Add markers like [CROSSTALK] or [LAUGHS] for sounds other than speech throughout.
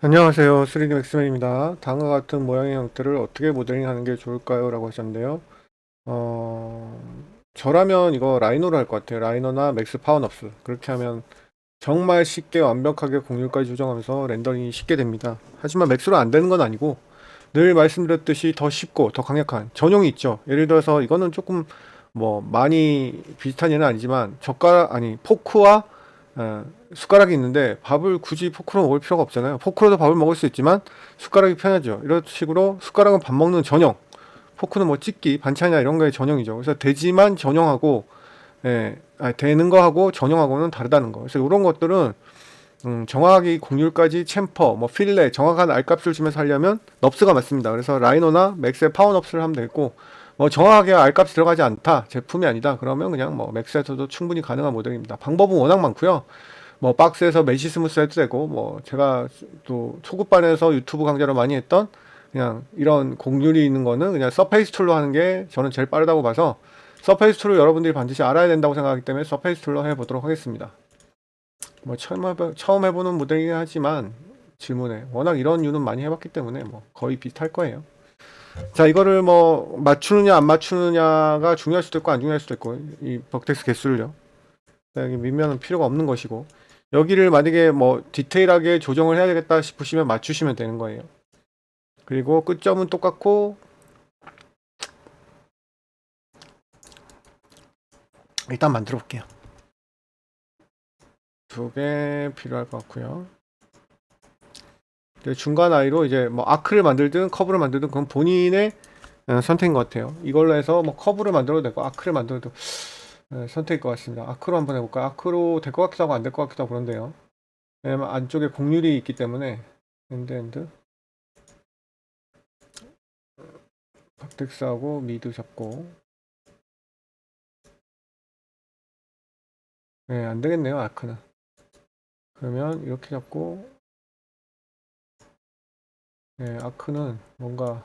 안녕하세요. 3D 맥스맨입니다. 다음과 같은 모양의 형태를 어떻게 모델링하는 게 좋을까요? 라고 하셨는데요. 어, 저라면 이거 라이노로 할 것 같아요. 라이노나 맥스 파워업스. 그렇게 하면 정말 쉽게 완벽하게 곡률까지 조정하면서 렌더링이 쉽게 됩니다. 하지만 맥스로 안 되는 건 아니고 늘 말씀드렸듯이 더 쉽고 더 강력한 전용이 있죠. 예를 들어서 이거는 조금 뭐 많이 비슷한 예는 아니지만 젓가락 아니 포크와 어, 숟가락이 있는데 밥을 굳이 포크로 먹을 필요가 없잖아요. 포크로도 밥을 먹을 수 있지만 숟가락이 편하죠. 이런 식으로 숟가락은 밥 먹는 전용, 포크는 뭐 찍기, 반찬이나 이런 거의 전용이죠. 그래서 되지만 전용하고 예, 아니, 되는 거하고 전용하고는 다르다는 거. 그래서 이런 것들은 음, 정확하게 곡률까지 챔퍼, 뭐 필레, 정확한 알값을 주면서 하려면 넙스가 맞습니다. 그래서 라이노나 맥스의 파워 넙스를 하면 되겠고 뭐 정확하게 알값이 들어가지 않다, 제품이 아니다. 그러면 그냥 뭐 맥스에서도 충분히 가능한 모델입니다. 방법은 워낙 많고요. 뭐 박스에서 메시 스무스 해도 되고 뭐 제가 또 초급반에서 유튜브 강좌로 많이 했던 그냥 이런 곡률이 있는 거는 그냥 서페이스 툴로 하는 게 저는 제일 빠르다고 봐서 서페이스 툴을 여러분들이 반드시 알아야 된다고 생각하기 때문에 서페이스 툴로 해보도록 하겠습니다. 뭐 처음 해보, 처음 해보는 모델이긴 하지만 질문에 워낙 이런 유는 많이 해봤기 때문에 뭐 거의 비슷할 거예요. 자 이거를 뭐 맞추느냐 안 맞추느냐가 중요할 수도 있고 안 중요할 수도 있고 이 벅텍스 개수를요. 여기 밀면은 필요가 없는 것이고 여기를 만약에 뭐 디테일하게 조정을 해야 되겠다 싶으시면 맞추시면 되는 거예요. 그리고 끝점은 똑같고 일단 만들어 볼게요. 두 개 필요할 것 같고요. 중간 아이로 이제 뭐 아크를 만들든 커브를 만들든 그건 본인의 어, 선택인 것 같아요. 이걸로 해서 뭐 커브를 만들어도 되고 아크를 만들어도 네, 선택일 것 같습니다. 아크로 한번 해볼까요? 아크로 될 것 같기도 하고 안 될 것 같기도 하고 그런데요. 왜냐면 안쪽에 곡률이 있기 때문에 엔드 엔드 박텍스하고 미드 잡고 네, 안 되겠네요, 아크는. 그러면 이렇게 잡고 네, 아크는 뭔가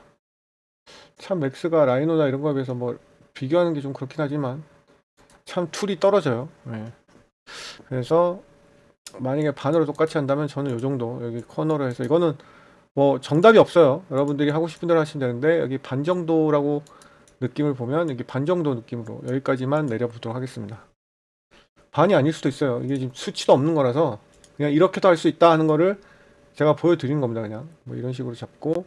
참 맥스가 라이노나 이런 거에 비해서 뭐 비교하는 게 좀 그렇긴 하지만 참 툴이 떨어져요. 네. 그래서 만약에 반으로 똑같이 한다면 저는 이 정도 여기 코너로 해서 이거는 뭐 정답이 없어요. 여러분들이 하고 싶은 대로 하시면 되는데 여기 반 정도라고 느낌을 보면 여기 반 정도 느낌으로 여기까지만 내려보도록 하겠습니다. 반이 아닐 수도 있어요. 이게 지금 수치도 없는 거라서 그냥 이렇게도 할 수 있다 하는 거를 제가 보여드린 겁니다. 그냥 뭐 이런 식으로 잡고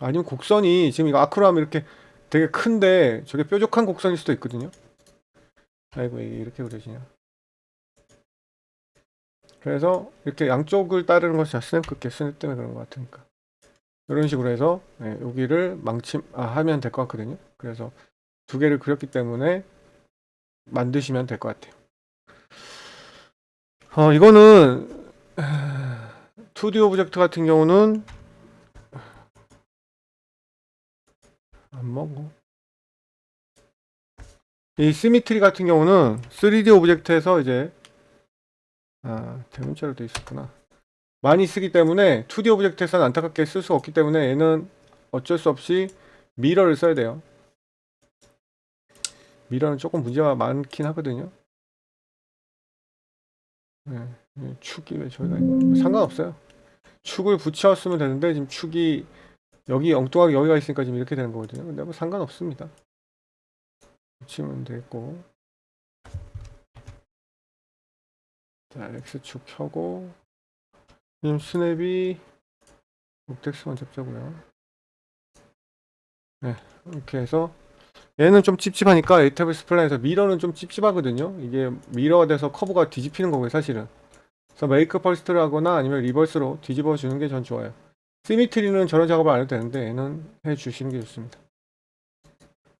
아니면 곡선이 지금 이거 아크로 하면 이렇게 되게 큰데 저게 뾰족한 곡선일 수도 있거든요. 아이고 이렇게 그려지냐. 그래서 이렇게 양쪽을 따르는 것이 스냅 급게 스냅 때문에 그런 것 같으니까 이런 식으로 해서 네, 여기를 망침 아, 하면 될 것 같거든요. 그래서 두 개를 그렸기 때문에 만드시면 될 것 같아요. 어 이거는 2D 오브젝트 같은 경우는 안 먹어. 이 시미트리 같은 경우는 3D 오브젝트에서 이제 아, 대문자로 돼 있었구나. 많이 쓰기 때문에 2D 오브젝트에서는 안타깝게 쓸 수가 없기 때문에 얘는 어쩔 수 없이 미러를 써야 돼요. 미러는 조금 문제가 많긴 하거든요. 네, 네, 축이 왜 저희가? 상관없어요. 축을 붙였으면 되는데 지금 축이 여기 엉뚱하게 여기가 있으니까 지금 이렇게 되는 거거든요. 근데 뭐 상관없습니다. 붙이면 되고 자 X축 켜고 지금 스냅이 옵텍스만 잡자고요. 네 이렇게 해서 얘는 좀 찝찝하니까 에이터블 스플라에서 미러는 좀 찝찝하거든요. 이게 미러가 돼서 커브가 뒤집히는 거고요, 사실은. 그래서 메이크 퍼스트를 하거나 아니면 리버스로 뒤집어 주는 게 전 좋아요. 시미트리는 저런 작업을 안 해도 되는데 얘는 해 주시는 게 좋습니다.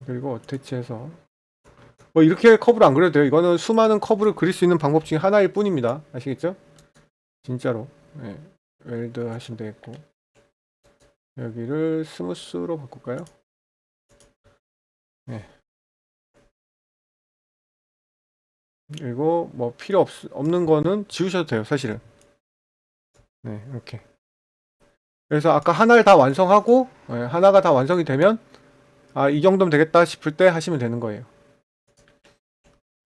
그리고 어태치해서 뭐 이렇게 커브를 안 그려도 돼요. 이거는 수많은 커브를 그릴 수 있는 방법 중에 하나일 뿐입니다. 아시겠죠? 진짜로. 네. 웰드 하시면 되겠고 여기를 스무스로 바꿀까요? 네. 그리고 뭐 필요 없, 없는 거는 지우셔도 돼요, 사실은. 네, 이렇게. 그래서 아까 하나를 다 완성하고 네, 하나가 다 완성이 되면 아, 이 정도면 되겠다 싶을 때 하시면 되는 거예요.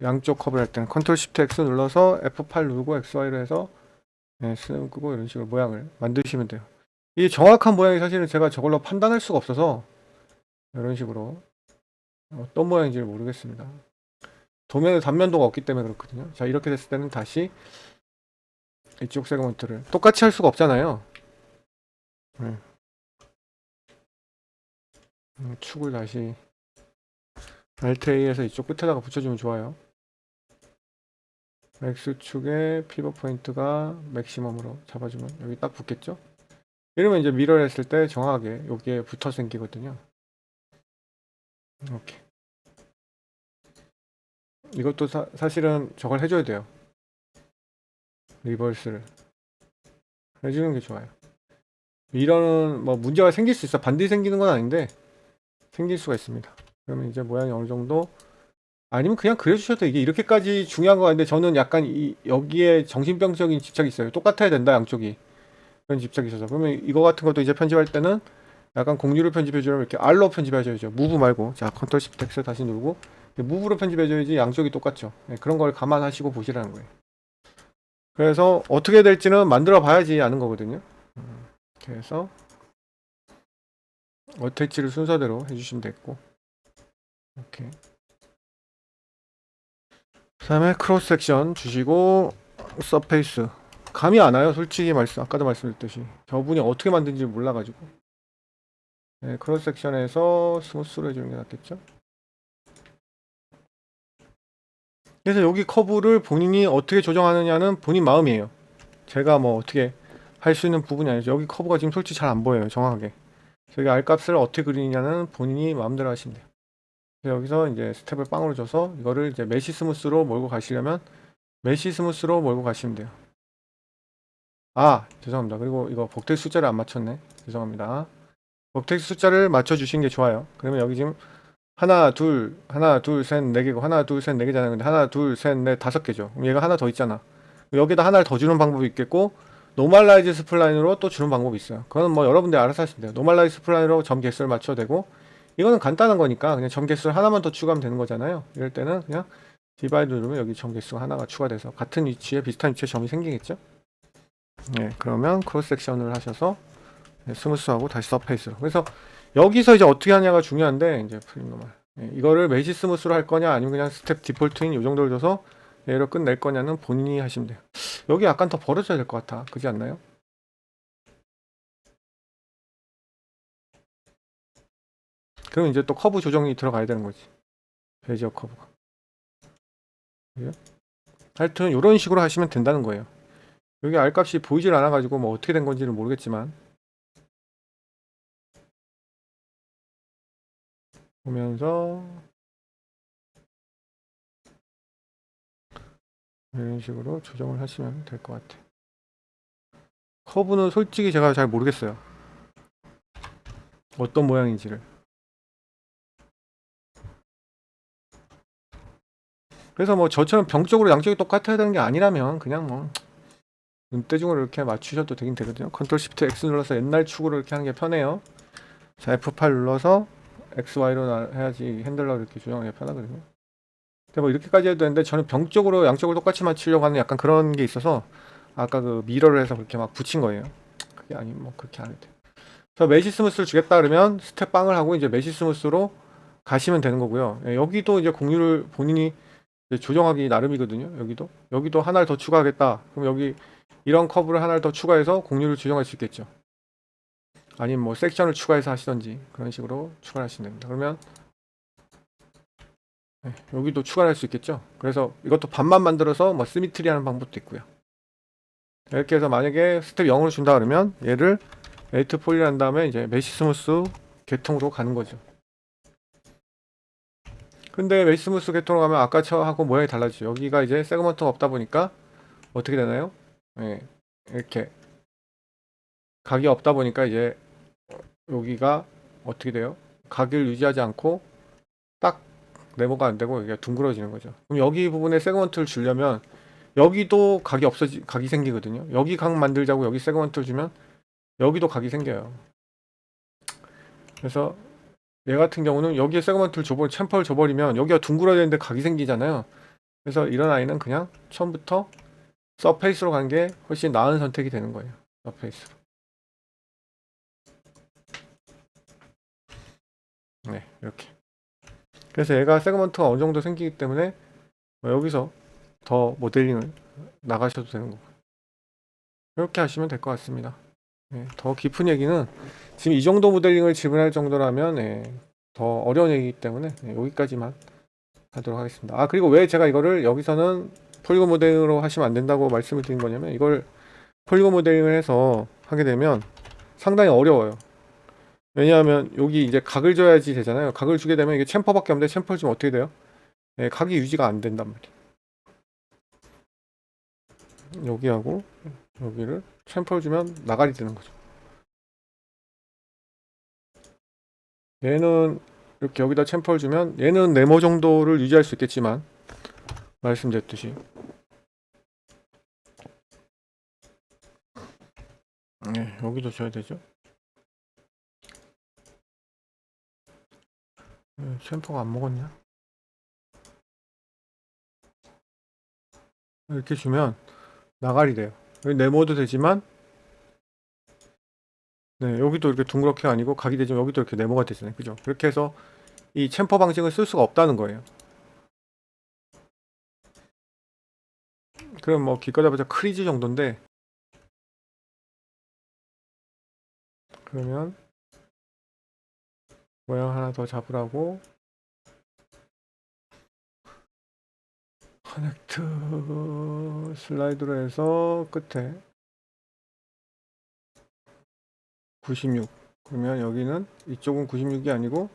양쪽 컵을 할 때는 컨트롤 시프트 X 눌러서 F8 누르고 XY로 해서 네, 스냅 끄고 이런 식으로 모양을 만드시면 돼요. 이 정확한 모양이 사실은 제가 저걸로 판단할 수가 없어서 이런 식으로 어떤 모양인지 모르겠습니다. 도면에 단면도가 없기 때문에 그렇거든요. 자 이렇게 됐을 때는 다시 이쪽 세그먼트를 똑같이 할 수가 없잖아요. 네. 음, 축을 다시 Alt A에서 이쪽 끝에다가 붙여주면 좋아요. X축의 피벗 포인트가 맥시멈으로 잡아주면 여기 딱 붙겠죠? 이러면 이제 미러를 했을 때 정확하게 여기에 붙어 생기거든요. 이렇게. 이것도 사, 사실은 저걸 해줘야 돼요. 리버스를. 해주는 게 좋아요. 미러는 뭐 문제가 생길 수 있어. 반드시 생기는 건 아닌데 생길 수가 있습니다. 그러면 이제 모양이 어느 정도 아니면 그냥 그려주셔도 돼. 이게 이렇게까지 중요한 거 아닌데 저는 약간 이 여기에 정신병적인 집착이 있어요. 똑같아야 된다 양쪽이 그런 집착이 있어서 그러면 이거 같은 것도 이제 편집할 때는 약간 공유를 편집해주려면 이렇게 R로 편집해줘야죠. 무브 말고 자 컨트롤 시프트 X 다시 누르고 무브로 편집해줘야지 양쪽이 똑같죠. 네, 그런 걸 감안하시고 보시라는 거예요. 그래서 어떻게 될지는 만들어 봐야지 아는 거거든요. 음, 해서 어태치를 순서대로 해주시면 됐고 이렇게 그 다음에 크로스 섹션 주시고 서페이스 감이 안 와요 솔직히 말씀 아까도 말씀드렸듯이 저분이 어떻게 만든지 몰라가지고 네, 크로스 섹션에서 스무스로 해주는 게 낫겠죠 그래서 여기 커브를 본인이 어떻게 조정하느냐는 본인 마음이에요 제가 뭐 어떻게 할 수 있는 부분이 아니죠 여기 커브가 지금 솔직히 잘 안 보여요 정확하게 저기 R값을 어떻게 그리느냐는 본인이 마음대로 하시면 돼요 여기서 이제 스텝을 빵으로 줘서 이거를 이제 메시 스무스로 몰고 가시려면 메시 스무스로 몰고 가시면 돼요. 아 죄송합니다. 그리고 이거 복텍 숫자를 안 맞췄네. 죄송합니다. 복텍 숫자를 맞춰주신 게 좋아요. 그러면 여기 지금 하나 둘 하나 둘 셋 네 개고 하나 둘 셋 네 개잖아요. 근데 하나 둘 셋 넷 다섯 개죠. 그럼 얘가 하나 더 있잖아. 여기다 하나를 더 주는 방법이 있겠고 노멀라이즈 스플라인으로 또 주는 방법이 있어요. 그건 뭐 여러분들이 알아서 하시면 돼요. 노멀라이즈 스플라인으로 점 개수를 맞춰도 되고 이거는 간단한 거니까 그냥 점 개수를 하나만 더 추가하면 되는 거잖아요. 이럴 때는 그냥 디바이드 누르면 여기 점 개수가 하나가 추가돼서 같은 위치에 비슷한 위치에 점이 생기겠죠. 네, 그러면 크로스 섹션을 하셔서 네, 스무스하고 다시 서페이스로. 그래서 여기서 이제 어떻게 하냐가 중요한데 이제 프림 노멀. 네, 이거를 매지 스무스로 할 거냐 아니면 그냥 스텝 디폴트인 이 정도를 줘서 얘로 끝낼 거냐는 본인이 하시면 돼요. 여기 약간 더 벌어져야 될 것 같아. 그지 않나요? 그럼 이제 또 커브 조정이 들어가야 되는 거지. 베이지어 커브가. 그죠? 하여튼 이런 식으로 하시면 된다는 거예요. 여기 R 값이 보이질 않아가지고 뭐 어떻게 된 건지는 모르겠지만 보면서 이런 식으로 조정을 하시면 될 것 같아요. 커브는 솔직히 제가 잘 모르겠어요. 어떤 모양인지를. 그래서 뭐 저처럼 병적으로 양쪽이 똑같아야 되는 게 아니라면 그냥 뭐 눈대중으로 이렇게 맞추셔도 되긴 되거든요. 컨트롤 시프트 X 눌러서 옛날 축으로 이렇게 하는 게 편해요. 자 F8 눌러서 XY로 해야지 핸들러 이렇게 조정하기 편하거든요. 근데 뭐 이렇게까지 해도 되는데 저는 병적으로 양쪽을 똑같이 맞추려고 하는 약간 그런 게 있어서 아까 그 미러를 해서 그렇게 막 붙인 거예요. 그게 아니면 뭐 그렇게 안 해도 돼요. 저 메시 스무스를 주겠다 그러면 스텝 빵을 하고 이제 메시 스무스로 가시면 되는 거고요. 예, 여기도 이제 공유를 본인이 이제 조정하기 나름이거든요. 여기도 여기도 하나를 더 추가하겠다. 그럼 여기 이런 커브를 하나를 더 추가해서 공유를 조정할 수 있겠죠. 아니면 뭐 섹션을 추가해서 하시던지 그런 식으로 추가를 하시면 됩니다. 그러면 네, 여기도 추가를 할수 있겠죠. 그래서 이것도 반만 만들어서 뭐 시미트리 하는 방법도 있고요. 이렇게 해서 만약에 스텝 0으로 준다 그러면 얘를 에이트 폴리 한 다음에 이제 메시 스무스 계통으로 가는 거죠. 근데 메시 스무스 계통으로 가면 아까 처하고 모양이 달라지죠. 여기가 이제 세그먼트가 없다 보니까 어떻게 되나요? 예, 이렇게 각이 없다 보니까 이제 여기가 어떻게 돼요? 각을 유지하지 않고 딱 네모가 안 되고 여기가 둥그러지는 거죠. 그럼 여기 부분에 세그먼트를 주려면 여기도 각이 없어지 각이 생기거든요. 여기 각 만들자고 여기 세그먼트를 주면 여기도 각이 생겨요. 그래서 얘 같은 경우는 여기에 세그먼트를 줘버 챔퍼를 줘버리면 여기가 둥그러야 되는데 각이 생기잖아요. 그래서 이런 아이는 그냥 처음부터 서페이스로 간 게 훨씬 나은 선택이 되는 거예요. 서페이스로. 네, 이렇게. 그래서 얘가 세그먼트가 어느 정도 생기기 때문에 뭐 여기서 더 모델링을 나가셔도 되는 거고. 이렇게 하시면 될 것 같습니다. 네, 더 깊은 얘기는 지금 이 정도 모델링을 지불할 정도라면 예, 더 어려운 얘기이기 때문에 예, 여기까지만 하도록 하겠습니다. 아 그리고 왜 제가 이거를 여기서는 폴리곤 모델링으로 하시면 안 된다고 말씀을 드린 거냐면 이걸 폴리곤 모델링을 해서 하게 되면 상당히 어려워요. 왜냐하면 여기 이제 각을 줘야지 되잖아요. 각을 주게 되면 이게 챔퍼밖에 없는데 챔퍼를 주면 어떻게 돼요? 예, 각이 유지가 안 된단 말이에요. 여기하고 여기를 챔퍼를 주면 나가리 되는 거죠. 얘는 이렇게 여기다 챔퍼를 주면 얘는 네모 정도를 유지할 수 있겠지만 말씀드렸듯이 네, 여기도 줘야 되죠. 네, 챔퍼가 안 먹었냐? 이렇게 주면 나가리 돼요. 여기 네모도 되지만 네, 여기도 이렇게 둥그렇게 아니고 각이 되지만 여기도 이렇게 네모가 되잖아요. 그죠? 그렇게 해서 이 챔퍼 방식을 쓸 수가 없다는 거예요. 그럼 뭐 잡아자 크리즈 정도인데 그러면 모양 하나 더 잡으라고 커넥트 슬라이드로 해서 끝에 96 그러면 여기는 이쪽은 96이 아니고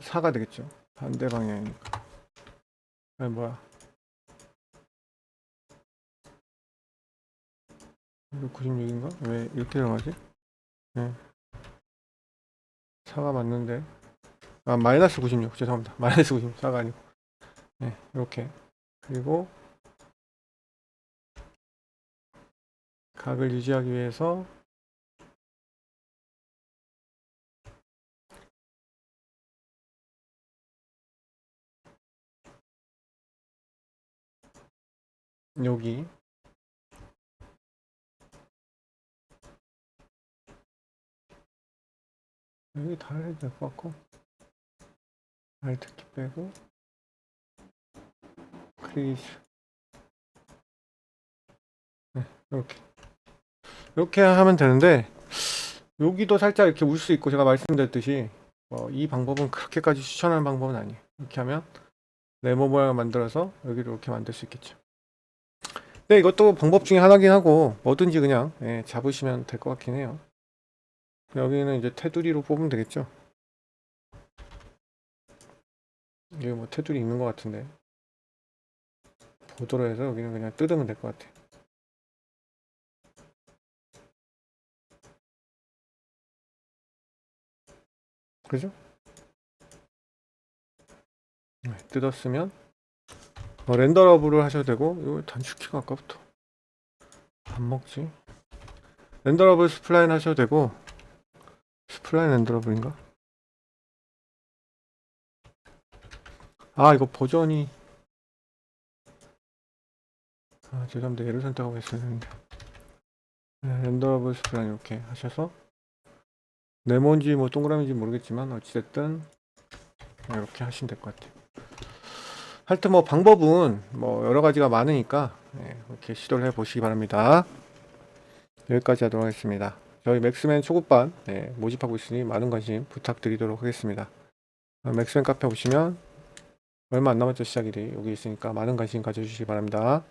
4가 되겠죠 반대 방향이니까 아니 뭐야 이거 96인가? 왜 이렇게 들어가지? 네. 4가 맞는데. 아 마이너스 96 죄송합니다. [LAUGHS] 마이너스 96 4가 아니고. 네 이렇게. 그리고 각을 유지하기 위해서 여기 여기 다 해도 될 것 같고. 알트키 빼고. 크리스 네, 이렇게. 이렇게 하면 되는데 여기도 살짝 이렇게 울 수 있고 제가 말씀드렸듯이 어, 이 방법은 그렇게까지 추천하는 방법은 아니에요. 이렇게 하면 네모 모양을 만들어서 여기를 이렇게 만들 수 있겠죠. 네 이것도 방법 중에 하나긴 하고 뭐든지 그냥 예, 잡으시면 될 것 같긴 해요 여기는 이제 테두리로 뽑으면 되겠죠? 여기 뭐 테두리 있는 것 같은데. 보도로 해서 여기는 그냥 뜯으면 될 것 같아요 그죠? 네, 뜯었으면 어, 렌더러브를 하셔도 되고 이거 단축키가 아까부터 안 먹지? 렌더러브 스플라인 하셔도 되고 스 플라인 렌더러브인가? 아 이거 버전이. 아 죄송합니다. 얘를 선택하고 있어야 되는데. 네, 렌더러브 스플라인 이렇게 하셔서. 네모인지 뭐 동그라미인지 모르겠지만 어찌됐든 이렇게 하시면 될 것 같아요. 하여튼 뭐 방법은 뭐 여러 가지가 많으니까 네, 이렇게 시도를 해 보시기 바랍니다. 여기까지 하도록 하겠습니다 저희 맥스맨 초급반 네, 모집하고 있으니 많은 관심 부탁드리도록 하겠습니다. 어, 맥스맨 카페 오시면 얼마 안 남았죠 시작일이. 여기 있으니까 많은 관심 가져주시기 바랍니다